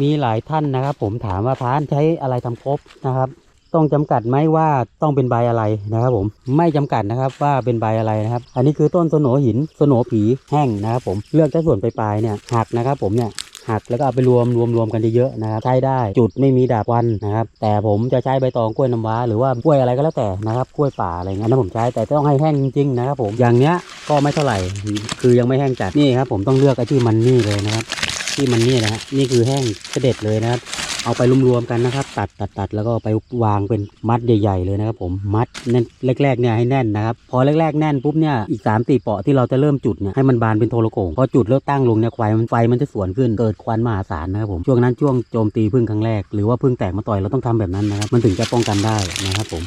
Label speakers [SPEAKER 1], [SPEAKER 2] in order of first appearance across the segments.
[SPEAKER 1] มีหลายท่านนะครับ ผมถามว่าพานใช้อะไรทำครบนะครับ ต้องจำกัดไหมว่าต้องเป็นใบอะไรนะครับ ผมไม่จำกัดนะครับว่าเป็นใบอะไรนะครับ อันนี้คือต้นสนหินสนผีแห้งนะครับ ผมเลือกแค่ส่วนปลายๆเนี่ยหักนะครับ ผมเนี่ยหักแล้วก็เอาไปรวมรวมรวมกันเยอะๆนะครับใช้ได้จุดไม่มีดาบวันนะครับ แต่ผมจะใช้ใบตองกล้วยน้ำว้า หรือว่ากล้วยอะไรก็แล้วแต่นะครับกล้วยป่าอะไรเงี้ยนะผมใช้แต่ต้องให้แห้งจริงๆนะครับ ผมอย่างเนี้ยก็ไม่เท่าไหร่คือยังไม่แห้งจัดนี่ครับ ผมต้องเลือกไอ้ที่มันนี่เลยนะครับ ที่มันนี่นะฮะนี่คือแห้งเสด็จเลยนะครับ เอาไปรวมๆกันนะครับ ตัดตัดตัดแล้วก็ไปวางเป็นมัดใหญ่ๆเลยนะครับ ผมมัดแน่นแรกๆเนี่ยให้แน่นนะครับพอแรกๆแน่นปุ๊บเนี่ยอีก3ามสี่เปาะที่เราจะเริ่มจุดเนี่ยให้มันบานเป็นโทรโขงพอจุดแล้วตั้งลงเนี่ยไฟมันไฟมันจะสวนขึ้นเกิดควันมหาศาลนะครับผมช่วงนั้นช่วงโจมตีพึ่งครั้งแรกหรือว่าพึ่งแตกมาต่อยเราต้องทำแบบนั้นนะครับมันถึงจะป้องกันได้นะครับผม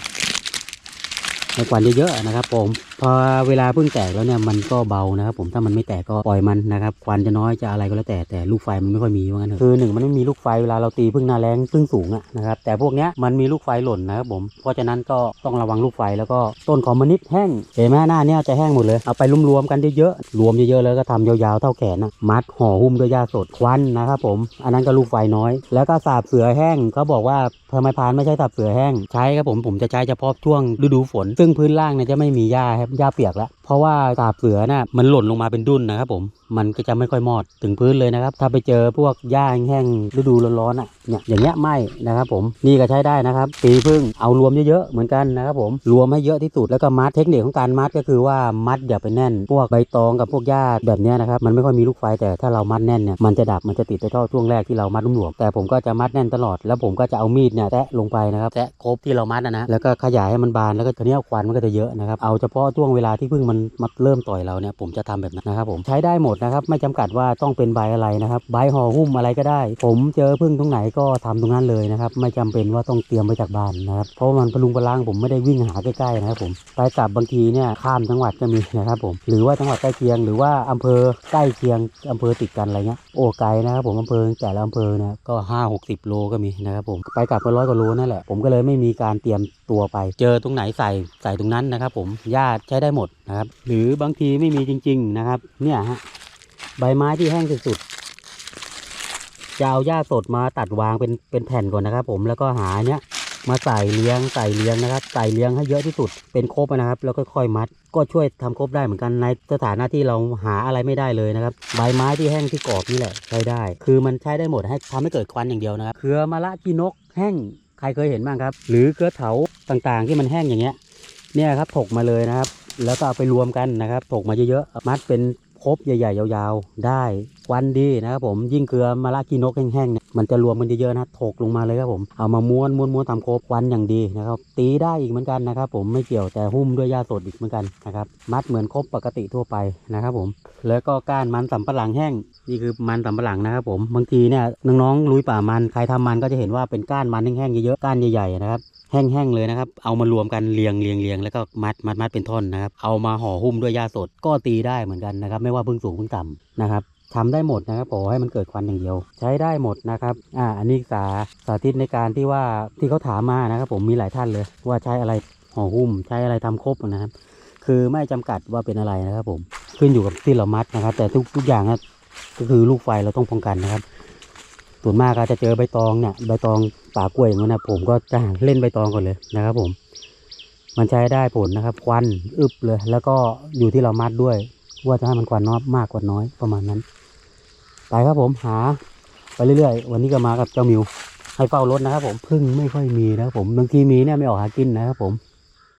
[SPEAKER 1] ในควันเยอะๆนะครับ ผมพอเวลาพึ่งแตกแล้วเนี่ยมันก็เบานะครับ ผมถ้ามันไม่แตกก็ปล่อยมันนะครับควันจะน้อยจะอะไรก็แล้วแต่แต่ลูกไฟมันไม่ค่อยมีว่างั้นเถอะคือหนึ่งมันไม่มีลูกไฟเวลาเราตีพึ่งหนาแรงพึ่งสูงอะนะครับแต่พวกเนี้ยมันมีลูกไฟหล่นนะครับผมเพราะฉะนั้นก็ต้องระวังลูกไฟแล้วก็ต้นคอมมิวนิสต์แห้งเห็นไหมหน้าเนี้ยจะแห้งหมดเลยเอาไปรวมๆกันเยอะๆรวมเยอะๆแล้วก็ทำยาวๆเท่าแขนนะมัดห่อหุ้มด้วยหญ้าสดควันนะครับผม อันนั้นก็ลูกไฟน้อย แล้วก็สาบเสือแห้งเขาบอกว่าทำไมพานไม่ใช้สาบเสือแห้งใช้ครับผมผมจะใช้เฉพาะช่วงฤดูฝนซึ่งพื้นล่างเนี่ยจะไม่มีหญ้าครับหญ้าเปียกแล้ว เพราะว่าสาบเสือน่ะมันหล่นลงมาเป็นดุนนะครับผมมันก็จะไม่ค่อยมอดถึงพื้นเลยนะครับ ถ้าไปเจอพวกหญ้าแห้งๆฤดูร้อนๆอะเนี่ยอย่างเงี้ยไม่นะครับผมนี่ก็ใช้ได้นะครับตีพึ่งเอารวมเยอะๆเหมือนกันนะครับผมรวมให้เยอะที่สุดแล้วก็มัดเทคนิคของการมัดก็คือว่ามัดอย่าไปแน่น พวกใบตองกับพวกหญ้าแบบเนี้ยนะครับมันไม่ค่อยมีลูกไฟแต่ถ้าเรามัดแน่นเนี่ยมันจะดับมันจะติดไปเท่าช่วงแรกที่เรามัดหลวมๆแต่ผมก็จะมัดแน่นตลอด แล้วผมก็จะเอามีดเนี่ยแตะลงไปนะครับแตะครบที่เรามัดนะนะแล้วก็ขยายให้มันบานแล้วก็ทีนี้ควันมันก็จะเยอะนะครับเอาเฉพาะช่วงเวลาที่พึ่งมันมาเริ่มต่อยเราเนี่ยผมจะทำแบบนั้นนะครับผมใช้ได้หมดนะครับไม่จำกัดว่าต้องเป็นใบอะไรนะครับใบห่อหุ้มอะไรก็ได้ ผมเจอพึ่งตรงไหนก็ทำตรงนั้นเลยนะครับไม่จำเป็นว่าต้องเตรียมไปจากบ้านนะครับเพราะมันพลุงพลังผมไม่ได้วิ่งหาใกล้ๆนะครับผมไปกลับบางทีเนี่ยข้ามจังหวัดก็มีนะครับผมหรือว่าจังหวัดใกล้เคียง หรือว่าอำเภอใกล้เคียงอำเภอติดกันอะไรเงี้ยโอ้ไกลนะครับผมอำเภอแต่ละอำเภอเนี่ยก็ห้าหกสิบโลก็มีนะครับผมไปกลับก็ร้อยกว่าโลนั่นแหละผมก็เลยไม่มีการเตรียมตัวไป เจอตรงไหนใส่ใส่ตรงนั้นนะครับ ผมญาใช้ได้หมดนะครับ หรือบางทีไม่มีจริง ๆนะครับ เนี่ยฮะใบไม้ที่แห้งสุดๆจะเอาหญ้าสดมาตัดวางเป็นเป็นแผ่นก่อนนะครับ ผมแล้วก็หาเนี้ยมาใส่เลี้ยงใส่เลี้ยงนะครับ ใส่เลี้ยงให้เยอะที่สุดเป็นครบนะครับ แล้วก็ค่อยมัด ก็ช่วยทำครบได้เหมือนกันในสถานะที่เราหาอะไรไม่ได้เลยนะครับ ใบไม้ที่แห้งที่กรอบนี่แหละใช้ได้ คือมันใช้ได้หมดให้ทำให้เกิดควันอย่างเดียวนะครับ เครือมะละกีนกแห้งใครเคยเห็นบ้างครับ หรือเครือเถาต่างๆ ที่มันแห้งอย่างเงี้ย เนี่ยครับถกมาเลยนะครับ แล้วก็เอาไปรวมกันนะครับถกมาเยอะๆมัดเป็นครบใหญ่ๆยาวๆ ได้ควันดีนะครับผมยิ่งเกลือมะละกีนกแห้งๆเนี่ยมันจะรวมกันเยอะๆนะถกลงมาเลยครับผมเอามาม้วนม้วนม้วนทำครบควันอย่างดีนะครับตีได้อีกเหมือนกันนะครับ ผมไม่เกี่ยวแต่หุ้มด้วยหญ้าสดอีกเหมือนกันนะครับมัดเหมือนครบปกติทั่วไปนะครับผมแล้วก็ก้านมันสำปะหลังแห้งนี่คือมันสำปะหลังนะครับผมบางทีเนี่ยน้องๆลุยป่ามันใครทำมันก็จะเห็นว่าเป็นก้านมันแห้งๆเยอะๆก้านใหญ่ๆนะครับแห้งๆเลยนะครับ เอามารวมกันเรียงเรียงเรียงแล้วก็มัดมัดมัดเป็นท่อนนะครับ เอามาห่อหุ้มด้วยหญ้าสดก็ตีได้เหมือนกันนะครับ ไม่ว่าพึ่งสูงพึ่งต่ำนะครับทำได้หมดนะครับขอให้มันเกิดควันอย่างเดียว ใช้ได้หมดนะครับ อ่า อันนี้สาสาธิตในการที่ว่าที่เขาถามมานะครับ ผมมีหลายท่านเลย ว่าใช้อะไรห่อหุ้ม ใช้อะไรทำครบนะครับ คือไม่จำกัดว่าเป็นอะไรนะครับ ผมขึ้นอยู่กับที่เรามัดนะครับ แต่ทุกทุกอย่างก็คือลูกไฟเราต้องป้องกันนะครับ ส่วนมากก็จะเจอใบตองเนี่ยใบตองป่ากล้วยอย่างนั้นนะผมก็จะเล่นใบตองก่อนเลยนะครับ ผม มันใช้ได้ผลนะครับ ควันอึบเลย แล้วก็อยู่ที่เรามัดด้วย ว่าจะให้มันควันน้อยมากกว่าน้อยประมาณนั้น ไปครับผมหา ไปเรื่อยๆ วันนี้ก็มากับเจ้ามิวให้เฝ้ารถนะครับ ผมพึ่งไม่ค่อยมีนะครับผมบางทีมีเนี่ยไม่ออกหากินนะครับผม